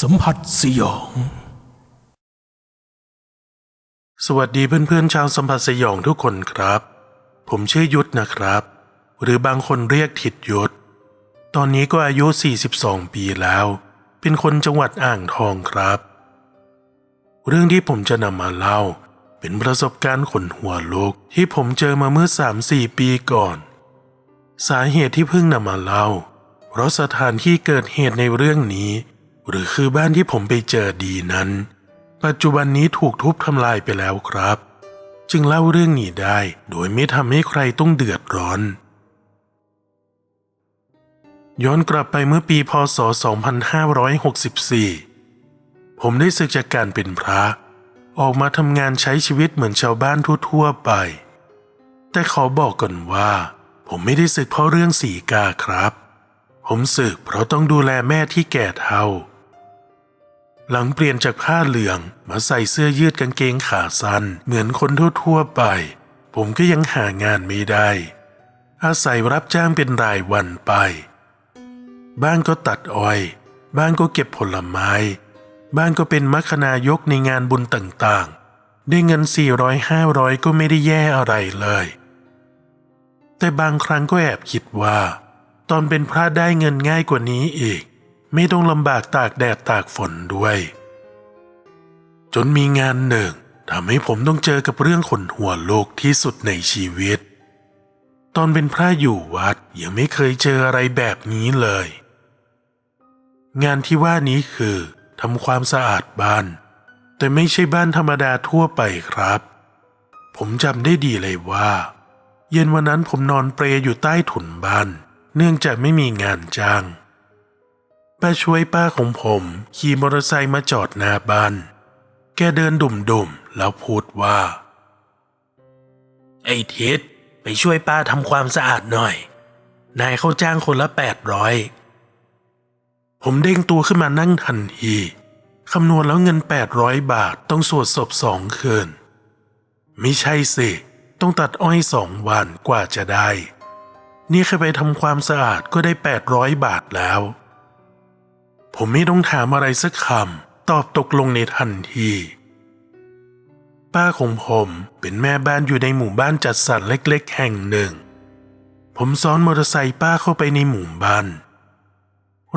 สัมผัสสยอง สวัสดีเพื่อนๆชาวสัมผัสสยองทุกคนครับ ผมชื่อยุทธนะครับ หรือบางคนเรียกถิดยุทธตอนนี้ก็อายุ 42 ปีแล้ว เป็นคนจังหวัดอ่างทองครับ เรื่องที่ผมจะนำมาเล่า เป็นประสบการณ์ขนหัวลุกที่ผมเจอมาเมื่อ 3-4 ปีก่อน สาเหตุที่เพิ่งนำมาเล่า เพราะสถานที่เกิดเหตุในเรื่องนี้ หรือคือบ้านที่ผมไปเจอดีนั้น ปัจจุบันนี้ถูกทุบทำลายไปแล้วครับ จึงเล่าเรื่องนี้ได้โดยไม่ทำให้ใครต้องเดือดร้อน ย้อนกลับไปเมื่อปีพศ 2564 ผมได้ศึกจากการเป็นพระ ออกมาทำงานใช้ชีวิตเหมือนชาวบ้านทั่วๆไป แต่ขอบอกก่อนว่า ผมไม่ได้ศึกเพราะเรื่องสีกาครับผมศึกเพราะต้องดูแลแม่ที่แก่เฒ่า หลังเปลี่ยนจากผ้าเหลืองมาใส่เสื้อยืดกางเกงขาสั้นเหมือนคนทั่วๆไป ผมก็ยังหางานไม่ได้ อาศัยรับจ้างเป็นรายวันไป บ้างก็ตัดอ้อย บ้างก็เก็บผลไม้ บ้างก็เป็นมัคคนายกในงานบุญต่างๆ ได้เงิน 400-500 ก็ไม่ได้แย่อะไรเลย แต่บางครั้งก็แอบคิดว่า ตอนเป็นพระได้เงินง่ายกว่านี้อีก ไม่ต้องลำบากตากแดดตากฝนด้วย จนมีงานหนึ่งทำให้ผมต้องเจอกับเรื่องขนหัวโลกที่สุดในชีวิต ตอนเป็นพระอยู่วัดยังไม่เคยเจออะไรแบบนี้เลย งานที่ว่านี้คือทำความสะอาดบ้าน แต่ไม่ใช่บ้านธรรมดาทั่วไปครับ ผมจำได้ดีเลยว่า เย็นวันนั้นผมนอนเปรยอยู่ใต้ถุนบ้าน เนื่องจากไม่มีงานจ้าง ป้าช่วยป้าของผมขี่มอเตอร์ไซค์มาจอดหน้าบ้าน แกเดินดุ่มๆ แล้วพูดว่า ไอ้ทิศไปช่วยป้าทำความสะอาดหน่อย นายเขาจ้างคนละแปดร้อยผมเด้งตัวขึ้นมานั่งทันทีคำนวณแล้วเงินแปดร้อยบาทต้องสวดศพสองคืนไม่ใช่สิ ต้องตัดอ้อยสองวันกว่าจะได้ นี่แค่ไปทำความสะอาดก็ได้แปดร้อยบาทแล้ว ผมไม่ต้องถามอะไรสักคำตอบตกลงในทันทีป้าของผมเป็นแม่บ้านอยู่ในหมู่บ้านจัดสรรเล็กๆ แห่งหนึ่ง ผมซ้อนมอเตอร์ไซค์ป้าเข้าไปในหมู่บ้าน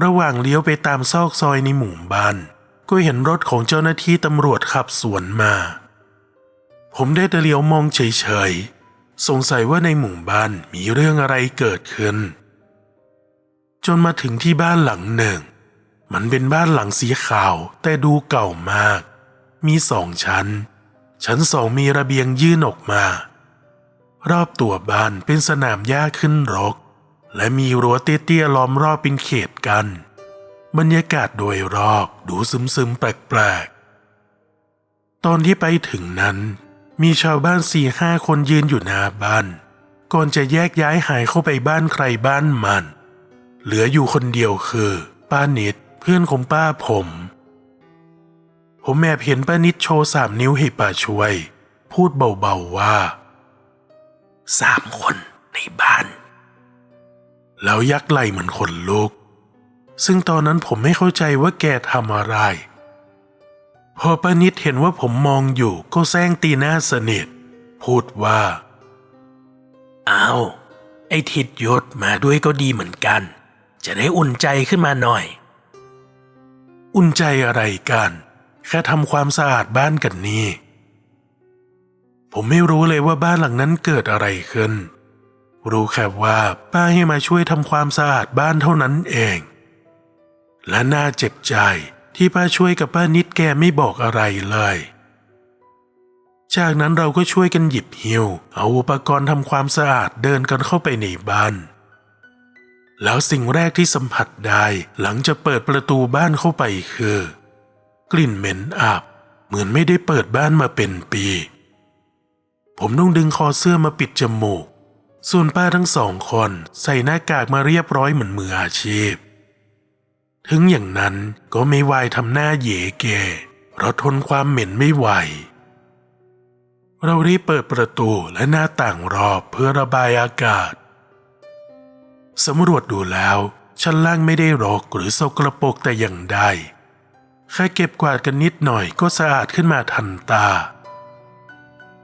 ระหว่างเลี้ยวไปตามซอกซอยในหมู่บ้าน ก็เห็นรถของเจ้าหน้าที่ตำรวจขับสวนมา ผมได้แต่เลี้ยวมองเฉยๆ สงสัยว่าในหมู่บ้านมีเรื่องอะไรเกิดขึ้น จนมาถึงที่บ้านหลังหนึ่ง มันเป็นบ้านหลังสีขาวแต่ดูเก่ามาก มีสองชั้น ชั้นสองมีระเบียงยื่นออกมา รอบตัวบ้านเป็นสนามหญ้าขึ้นรก และมีรั้วเตี้ยๆล้อมรอบเป็นเขตกัน บรรยากาศโดยรอบดูซึมๆแปลกๆ ตอนที่ไปถึงนั้น มีชาวบ้านสี่ห้าคนยืนอยู่หน้าบ้าน ก่อนจะแยกย้ายหายเข้าไปบ้านใครบ้านมัน เหลืออยู่คนเดียวคือ ป้านิด เพื่อนของป้าผม ผมแอบเห็นป้านิดโชว์สามนิ้วให้ป้าช่วย พูดเบาๆว่าสามคนในบ้าน แล้วยักไหลเหมือนคนลุก ซึ่งตอนนั้นผมไม่เข้าใจว่าแกทำอะไร พอป้านิดเห็นว่าผมมองอยู่ก็แซงตีหน้าสนิท พูดว่าอ้าวไอ้ทิดยศมาด้วยก็ดีเหมือนกัน จะได้อุ่นใจขึ้นมาหน่อย อุ่นใจอะไรกัน แค่ทำความสะอาดบ้านกันนี่ ผมไม่รู้เลยว่าบ้านหลังนั้นเกิดอะไรขึ้น รู้แค่ว่าป้าให้มาช่วยทำความสะอาดบ้านเท่านั้นเอง และน่าเจ็บใจที่ป้าช่วยกับป้านิดแกไม่บอกอะไรเลย จากนั้นเราก็ช่วยกันหยิบหิ้วเอาอุปกรณ์ทำความสะอาดเดินกันเข้าไปในบ้าน แล้วสิ่งแรกที่สัมผัสได้หลังจะเปิดประตูบ้านเข้าไปคือ กลิ่นเหม็นอับเหมือนไม่ได้เปิดบ้านมาเป็นปี ผมต้องดึงคอเสื้อมาปิดจมูก ส่วนป้าทั้งสองคนใส่หน้ากากมาเรียบร้อยเหมือนมืออาชีพ ถึงอย่างนั้นก็ไม่วายทำหน้าเหยเกเพราะทนความเหม็นไม่ไหว เรารีบเปิดประตูและหน้าต่างรอบเพื่อระบายอากาศ สำรวจดูแล้ว ชั้นล่างไม่ได้รกหรือสกรปรกแต่อย่างใดแค่เก็บกวาดกันนิดหน่อยก็สะอาดขึ้นมาทันตา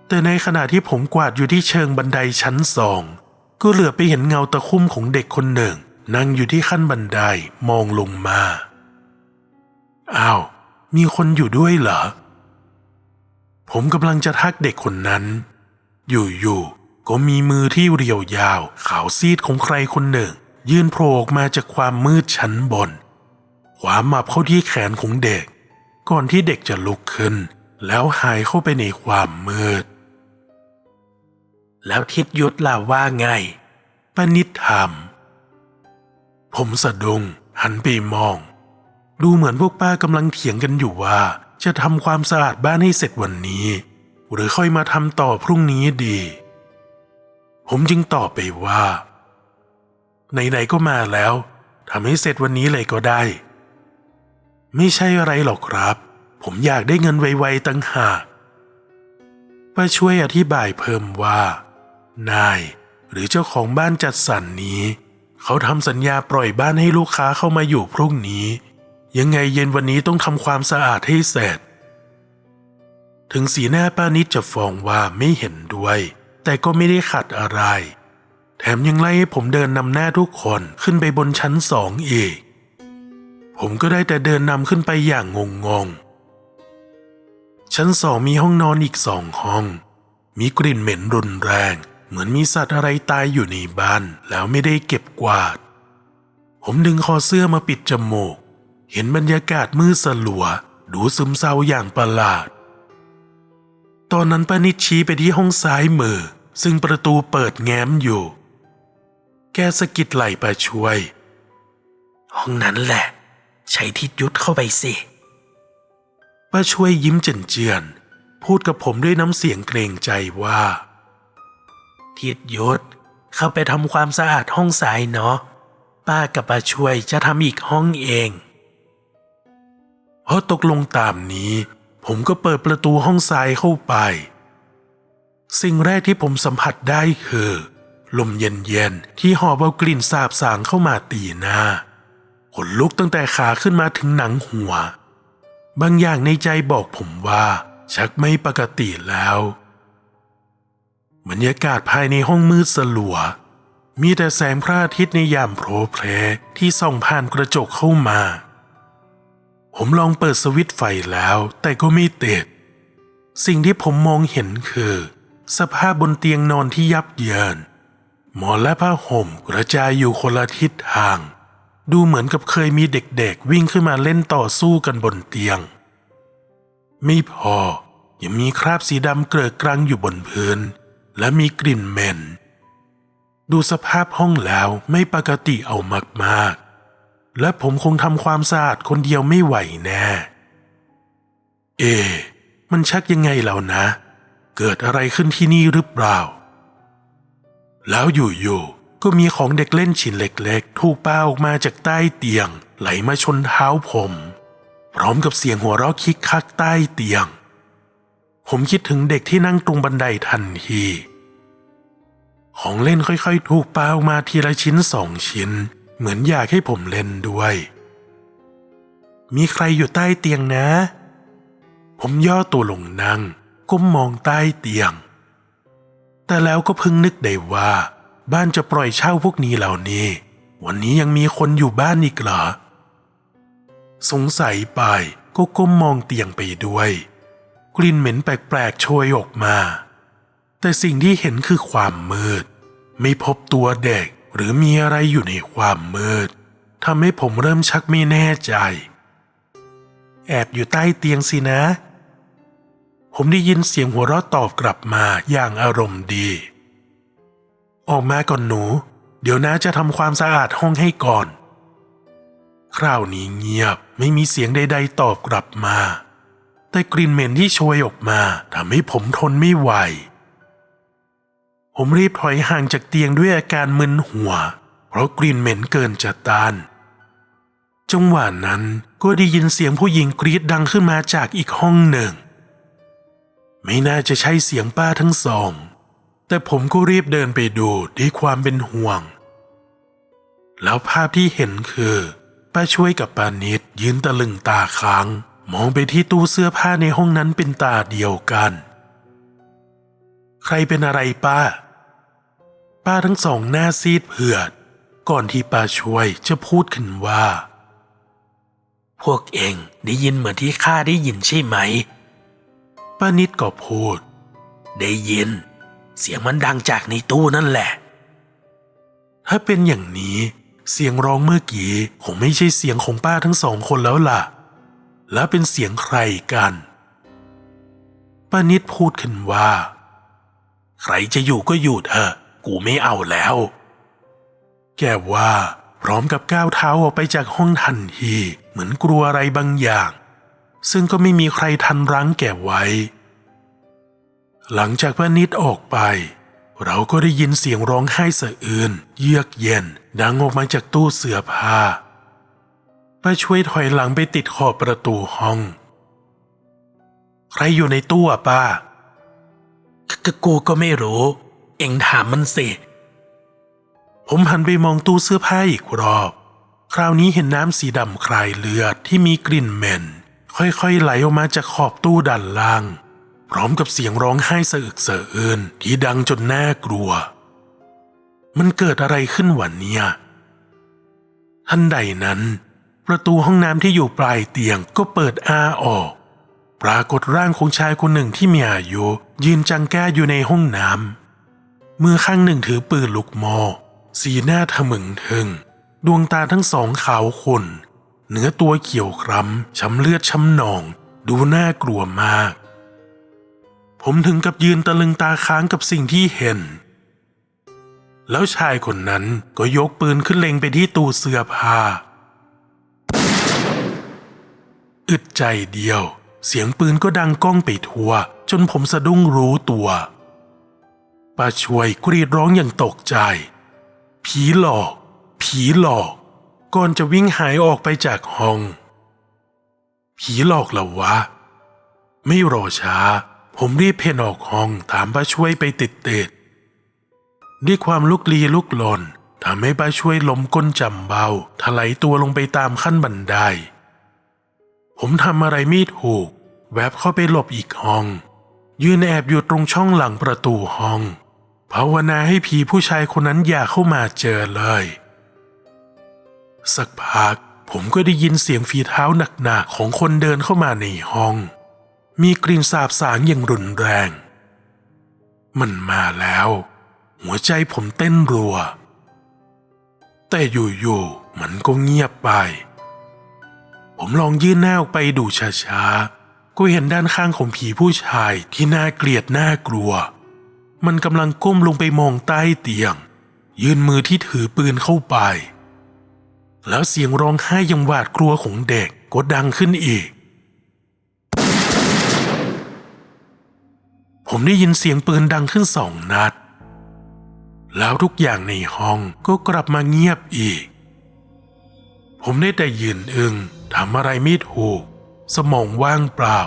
แต่ในขณะที่ผมกวาดอยู่ที่เชิงบันไดชั้นสอง ก็เหลือไปเห็นเงาตะคุ่มของเด็กคนหนึ่ง นั่งอยู่ที่ขั้นบันไดมองลงมาอ้าวมีคนอยู่ด้วยเหรอ ผมกำลังจะทักเด็กคนนั้น อยู่ๆ ก็มีมือที่เรียวยาว ขาวซีดของใครคนหนึ่ง ยื่นโผล่ออกมาจากความมืดชั้นบนขวามับเข้าที่แขนของเด็ก ก่อนที่เด็กจะลุกขึ้น แล้วหายเข้าไปในความมืด แล้วทิดยุทธล่าว่าไงปนิดถามผมสะดุ้งหันไปมอง ดูเหมือนพวกป้ากำลังเถียงกันอยู่ว่า จะทำความสะอาดบ้านให้เสร็จวันนี้ หรือค่อยมาทำต่อพรุ่งนี้ดี ผมจึงตอบไปว่า ไหนๆก็มาแล้วทำให้เสร็จวันนี้เลยก็ได้ ไม่ใช่อะไรหรอกครับ ผมอยากได้เงินไวๆตั้งหากป้าช่วยอธิบายเพิ่มว่า นายหรือเจ้าของบ้านจัดสรรนนี้ เขาทำสัญญาปล่อยบ้านให้ลูกค้าเข้ามาอยู่พรุ่งนี้ ยังไงเย็นวันนี้ต้องทำความสะอาดให้เสร็จ ถึงสีหน้าป้านิดจะฟ้องว่าไม่เห็นด้วย แต่ก็ไม่ได้ขัดอะไร แถมยังไล่ให้ผมเดินนำหน้าทุกคนขึ้นไปบนชั้นสองอีก ผมก็ได้แต่เดินนำขึ้นไปอย่างงงงชั้นสองมีห้องนอนอีกสองห้อง มีกลิ่นเหม็นรุนแรง เหมือนมีสัตว์อะไรตายอยู่ในบ้าน แล้วไม่ได้เก็บกวาด ผมดึงคอเสื้อมาปิดจมูก เห็นบรรยากาศมืดสลัว ดูซึมเศร้าอย่างประหลาด ตอนนั้นป้านิดชี้ไปที่ห้องซ้ายมือ ซึ่งประตูเปิดแง้มอยู่ แกสะกิดไหล่ป้าช่วย ห้องนั้นแหละ ใช้ทิศยุทธเข้าไปสิป้าช่วยยิ้มเจียนพูดกับผมด้วยน้ำเสียงเกรงใจว่า ทิศยุทธเข้าไปทำความสะอาดห้องซ้ายเนาะป้ากับป้าช่วยจะทำอีกห้องเองพอตกลงตามนี้ ผมก็เปิดประตูห้องซ้ายเข้าไป สิ่งแรกที่ผมสัมผัสได้คือ ลมเย็นๆที่หอบเอากลิ่นสาบสางเข้ามาตีหน้าขนลุกตั้งแต่ขาขึ้นมาถึงหนังหัว บางอย่างในใจบอกผมว่า ชักไม่ปกติแล้วบรรยากาศภายในห้องมืดสลัว มีแต่แสงพระอาทิตย์ในยามโผล่เพลที่ส่องผ่านกระจกเข้ามา ผมลองเปิดสวิตไฟแล้วแต่ก็ไม่ติด สิ่งที่ผมมองเห็นคือ สภาพบนเตียงนอนที่ยับเยิน หมอนและผ้าห่มกระจายอยู่คนละทิศทาง ดูเหมือนกับเคยมีเด็กๆ วิ่งขึ้นมาเล่นต่อสู้กันบนเตียง ไม่พอยังมีคราบสีดำเกลือกรังอยู่บนพื้น และมีกลิ่นเหม็น ดูสภาพห้องแล้วไม่ปกติเอามากๆ และผมคงทำความสะอาดคนเดียวไม่ไหวแน่ เอ มันชักยังไงแล้วนะ เกิดอะไรขึ้นที่นี่หรือเปล่า แล้วอยู่ๆก็มีของเด็กเล่นชิ้นเล็กๆ ถูกปาออกมาจากใต้เตียง ไหลมาชนเท้าผม พร้อมกับเสียงหัวเราะคิกคักใต้เตียง ผมคิดถึงเด็กที่นั่งตรงบันไดทันที ของเล่นค่อยๆ ถูกปาออกมาทีละชิ้นสองชิ้น เหมือนอยากให้ผมเล่นด้วย มีใครอยู่ใต้เตียงนะ ผมย่อตัวลงนั่งก้มมองใต้เตียง แต่แล้วก็พิ่งนึกได้ว่า บ้านจะปล่อยเช่าพวกนี้เหล่านี้ วันนี้ยังมีคนอยู่บ้านอีกเหรอ สงสัยไปก็ก้มมองเตียงไปด้วย กลิ่นเหม็นแปลกๆโชยออกมา แต่สิ่งที่เห็นคือความมืด ไม่พบตัวเด็ก หรือมีอะไรอยู่ในความมืดทำให้ผมเริ่มชักไม่แน่ใจ แอบอยู่ใต้เตียงสินะ ผมได้ยินเสียงหัวเราะตอบกลับมาอย่างอารมณ์ดี ออกมาก่อนหนู เดี๋ยวน้าจะทำความสะอาดห้องให้ก่อน คราวนี้เงียบไม่มีเสียงใด ๆ ตอบกลับมา แต่กลิ่นเหม็นที่โชยออกมาทำให้ผมทนไม่ไหว ผมรีบถอยห่างจากเตียงด้วยอาการมึนหัว เพราะกลิ่นเหม็นเกินจะต้าน จังหวะนั้นก็ได้ยินเสียงผู้หญิงกรีดดังขึ้นมาจากอีกห้องหนึ่ง ไม่น่าจะใช่เสียงป้าทั้งสอง แต่ผมก็รีบเดินไปดูด้วยความเป็นห่วง แล้วภาพที่เห็นคือ ป้าช่วยกับป้านิดยืนตะลึงตาค้าง มองไปที่ตู้เสื้อผ้าในห้องนั้นเป็นตาเดียวกันใครเป็นอะไรป้า ป้าทั้งสองหน้าซีดเผือด ก่อนที่ป้าช่วยจะพูดขึ้นว่า พวกเองได้ยินเหมือนที่ข้าได้ยินใช่ไหม ป้านิดก็พูด ได้ยิน เสียงมันดังจากในตู้นั่นแหละ ถ้าเป็นอย่างนี้ เสียงร้องเมื่อกี้คงไม่ใช่เสียงของป้าทั้งสองคนแล้วล่ะ แล้วเป็นเสียงใครกันป้านิดพูดขึ้นว่า ใครจะอยู่ก็อยู่เถอะ กูไม่เอาแล้ว แกว่าพร้อมกับก้าวเท้าออกไปจากห้องทันที เหมือนกลัวอะไรบางอย่าง ซึ่งก็ไม่มีใครทันรั้งแกไว้ หลังจากป้านิดออกไป เราก็ได้ยินเสียงร้องไห้สะอื้นเยือกเย็นดังออกมาจากตู้เสื้อผ้าป้าช่วยถอยหลังไปติดขอบประตูห้อง ใครอยู่ในตู้อะป้ากกูก็ไม่รู้ เอ็งถามมันสิ ผมหันไปมองตู้เสื้อผ้าอีกรอบ คราวนี้เห็นน้ำสีดำคลายเลือดที่มีกลิ่นเหม็น ค่อยๆไหลออกมาจากขอบตู้ด้านล่าง พร้อมกับเสียงร้องไห้สะอึกสะอื้นที่ดังจนน่ากลัว มันเกิดอะไรขึ้นวันเนี้ยทันใดนั้น ประตูห้องน้ำที่อยู่ปลายเตียงก็เปิดอ้าออกปรากฏร่างของชายคนหนึ่งที่มีอายุยืนจังแก้อยู่ในห้องน้ำ มือข้างหนึ่งถือปืนลูกโมอสีหน้าทะมึงทึง ดวงตาทั้งสองขาวขุ่นเนื้อตัวเขียวคล้ำช้ำเลือดช้ำหนอง ดูน่ากลัวมาก ผมถึงกับยืนตะลึงตาค้างกับสิ่งที่เห็น แล้วชายคนนั้นก็ยกปืนขึ้นเล็งไปที่ตู้เสื้อผ้าอึดใจเดียว เสียงปืนก็ดังก้องไปทั่ว จนผมสะดุ้งรู้ตัว ป้าช่วยกรีดร้องอย่างตกใจ ผีหลอก ผีหลอก ก่อนจะวิ่งหายออกไปจากห้อง ผีหลอกเหรอวะ ไม่รอช้า ผมรีบเพนออกห้องตามป้าช่วยไปติดเตดด้วยความลุกลีลุกลนทำให้ป้าช่วยล้มก้นจำเบาถลายตัวลงไปตามขั้นบันได ผมทำอะไรไม่ถูก แวบเข้าไปหลบอีกห้อง ยืนแอบอยู่ตรงช่องหลังประตูห้อง ภาวนาให้ผีผู้ชายคนนั้นอย่าเข้ามาเจอเลย สักพักผมก็ได้ยินเสียงฝีเท้าหนักๆของคนเดินเข้ามาในห้อง มีกลิ่นสาบสางอย่างรุนแรง มันมาแล้ว หัวใจผมเต้นรัว แต่อยู่ๆมันก็เงียบไป ผมลองยื่นหน้าออกไปดูช้าๆก็เห็นด้านข้างของผีผู้ชายที่น่าเกลียดน่ากลัว มันกำลังก้มลงไปมองใต้เตียง ยื่นมือที่ถือปืนเข้าไป แล้วเสียงร้องไห้ยังหวาดกลัวของเด็กก็ดังขึ้นอีก ผมได้ยินเสียงปืนดังขึ้นสองนัด แล้วทุกอย่างในห้องก็กลับมาเงียบอีก ผมได้แต่ยืนอึงทำอะไรไม่ถูก สมองว่างเปล่า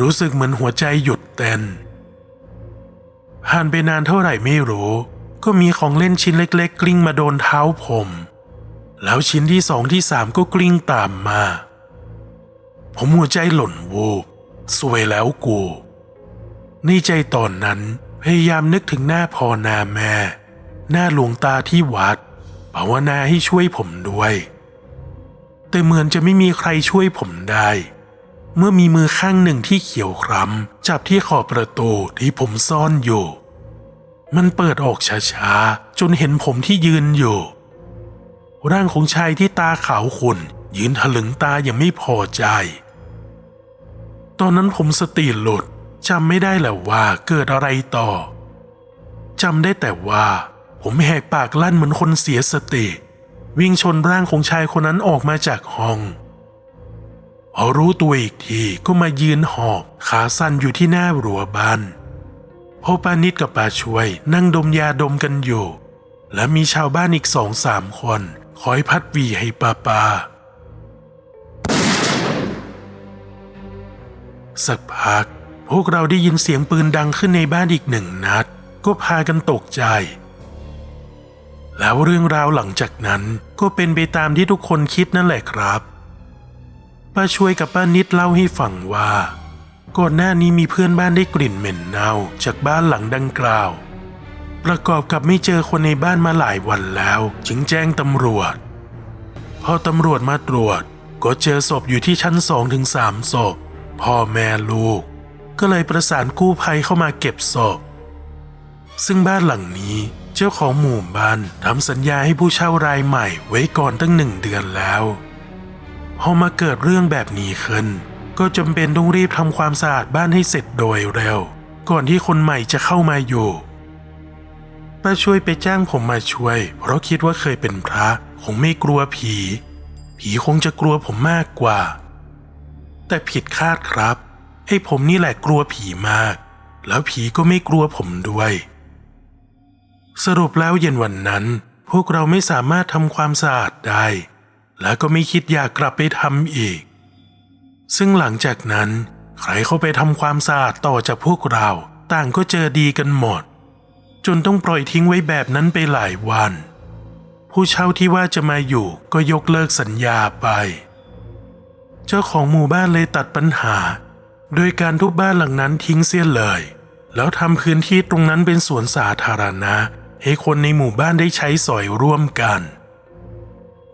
รู้สึกเหมือนหัวใจหยุดเต้น ผ่านไปนานเท่าไหร่ไม่รู้ ก็มีของเล่นชิ้นเล็ก ๆ กลิ้งมาโดนเท้าผม แล้วชิ้นที่สองที่สามก็กลิ้งตามมา ผมหัวใจหล่นวูบสวยแล้วกูในใจตอนนั้นพยายามนึกถึงหน้าพ่อนาแม่ หน้าหลวงตาที่วัดภาวนาให้ช่วยผมด้วย แต่เหมือนจะไม่มีใครช่วยผมได้ เมื่อมีมือข้างหนึ่งที่เขียวคล้ำจับที่ขอบประตูที่ผมซ่อนอยู่ มันเปิดออกช้าๆ จนเห็นผมที่ยืนอยู่ ร่างของชายที่ตาขาวขุ่นยืนถลึงตาอย่างไม่พอใจ ตอนนั้นผมสติหลุดจำไม่ได้แล้วว่าเกิดอะไรต่อจำได้แต่ว่า ผมแหกปากลั่นเหมือนคนเสียสติ วิ่งชนร่างของชายคนนั้นออกมาจากห้อง พอรู้ตัวอีกทีก็มายืนหอบขาสั่นอยู่ที่หน้ารั้วบ้านพ่อป้านิดกับป้าช่วยนั่งดมยาดมกันอยู่ และมีชาวบ้านอีกสองสามคนคอยพัดวีให้ป้าป้าสักพัก พวกเราได้ยินเสียงปืนดังขึ้นในบ้านอีกหนึ่งนัด ก็พากันตกใจ แล้วเรื่องราวหลังจากนั้นก็เป็นไปตามที่ทุกคนคิดนั่นแหละครับ ป้าช่วยกับป้านิดเล่าให้ฟังว่า ก่อนหน้านี้มีเพื่อนบ้านได้กลิ่นเหม็นเน่าจากบ้านหลังดังกล่าว ประกอบกับไม่เจอคนในบ้านมาหลายวันแล้ว จึงแจ้งตำรวจ พอตำรวจมาตรวจ ก็เจอศพอยู่ที่ชั้นสองถึงสามศพพ่อแม่ลูก ก็เลยประสานกู้ภัยเข้ามาเก็บศพซึ่งบ้านหลังนี้เจ้าของหมู่บ้านทำสัญญาให้ผู้เช่ารายใหม่ไว้ก่อนตั้งหนึ่งเดือนแล้ว พอมาเกิดเรื่องแบบนี้ขึ้น ก็จำเป็นต้องรีบทำความสะอาดบ้านให้เสร็จโดยเร็ว ก่อนที่คนใหม่จะเข้ามาอยู่ป้าช่วยไปจ้างผมมาช่วย เพราะคิดว่าเคยเป็นพระคงไม่กลัวผี ผีคงจะกลัวผมมากกว่า แต่ผิดคาดครับไอ้ผมนี่แหละกลัวผีมาก แล้วผีก็ไม่กลัวผมด้วย สรุปแล้วเย็นวันนั้น พวกเราไม่สามารถทำความสะอาดได้ และก็ไม่คิดอยากกลับไปทำอีก ซึ่งหลังจากนั้น ใครเข้าไปทำความสะอาดต่อจากพวกเราต่างก็เจอดีกันหมด จนต้องปล่อยทิ้งไว้แบบนั้นไปหลายวัน ผู้เช่าที่ว่าจะมาอยู่ก็ยกเลิกสัญญาไป เจ้าของหมู่บ้านเลยตัดปัญหา โดยการทุบบ้านหลังนั้นทิ้งเสียเลย แล้วทำพื้นที่ตรงนั้นเป็นสวนสาธารณะ ให้คนในหมู่บ้านได้ใช้สอยร่วมกัน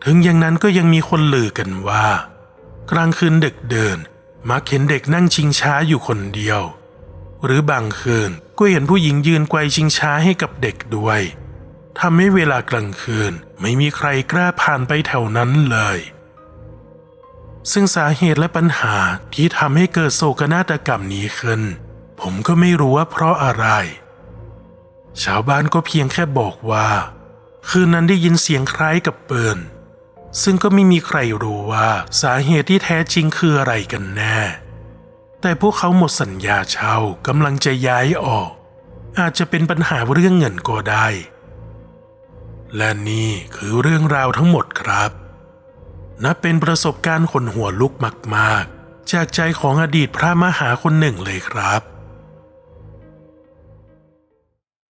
ถึงอย่างนั้นก็ยังมีคนลือกันว่า กลางคืนเด็กเดิน มักเห็นเด็กนั่งชิงช้าอยู่คนเดียว หรือบางคืนก็เห็นผู้หญิงยืนไกวชิงช้าให้กับเด็กด้วยทำให้เวลากลางคืนไม่มีใครกล้าผ่านไปแถวนั้นเลย ซึ่งสาเหตุและปัญหาที่ทำให้เกิดโศกนาฏกรรมนี้ขึ้น ผมก็ไม่รู้ว่าเพราะอะไร ชาวบ้านก็เพียงแค่บอกว่า คืนนั้นได้ยินเสียงคล้ายกับปืน ซึ่งก็ไม่มีใครรู้ว่าสาเหตุที่แท้จริงคืออะไรกันแน่ แต่พวกเขาหมดสัญญาเช่ากำลังจะย้ายออก อาจจะเป็นปัญหาเรื่องเงินก็ได้ และนี่คือเรื่องราวทั้งหมดครับ นับเป็นประสบการณ์ขนหัวลุกมากๆ จากใจของอดีตพระมหาคนหนึ่งเลยครับ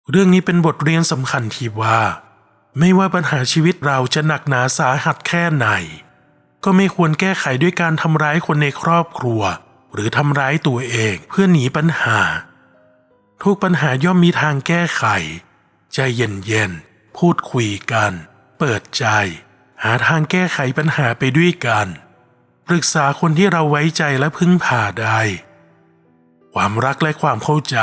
เรื่องนี้เป็นบทเรียนสำคัญที่ว่า ไม่ว่าปัญหาชีวิตเราจะหนักหนาสาหัสแค่ไหน ก็ไม่ควรแก้ไขด้วยการทำร้ายคนในครอบครัว หรือทำร้ายตัวเองเพื่อหนีปัญหา ทุกปัญหาย่อมมีทางแก้ไข ใจเย็นๆ พูดคุยกัน เปิดใจ หาทางแก้ไขปัญหาไปด้วยกัน ปรึกษาคนที่เราไว้ใจและพึ่งพาได้ ความรักและความเข้าใจ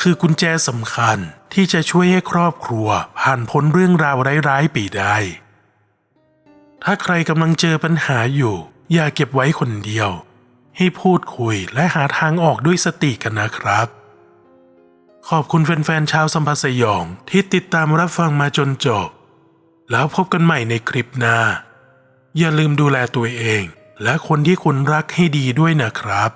คือกุญแจสำคัญที่จะช่วยให้ครอบครัว ผ่านพ้นเรื่องราวร้ายๆไปได้ ถ้าใครกำลังเจอปัญหาอยู่ อย่าเก็บไว้คนเดียว ให้พูดคุยและหาทางออกด้วยสติกันนะครับ ขอบคุณแฟนๆชาวสัมภสยองที่ติดตามรับฟังมาจนจบ แล้วพบกันใหม่ในคลิปหน้า อย่าลืมดูแลตัวเอง และคนที่คุณรักให้ดีด้วยนะครับ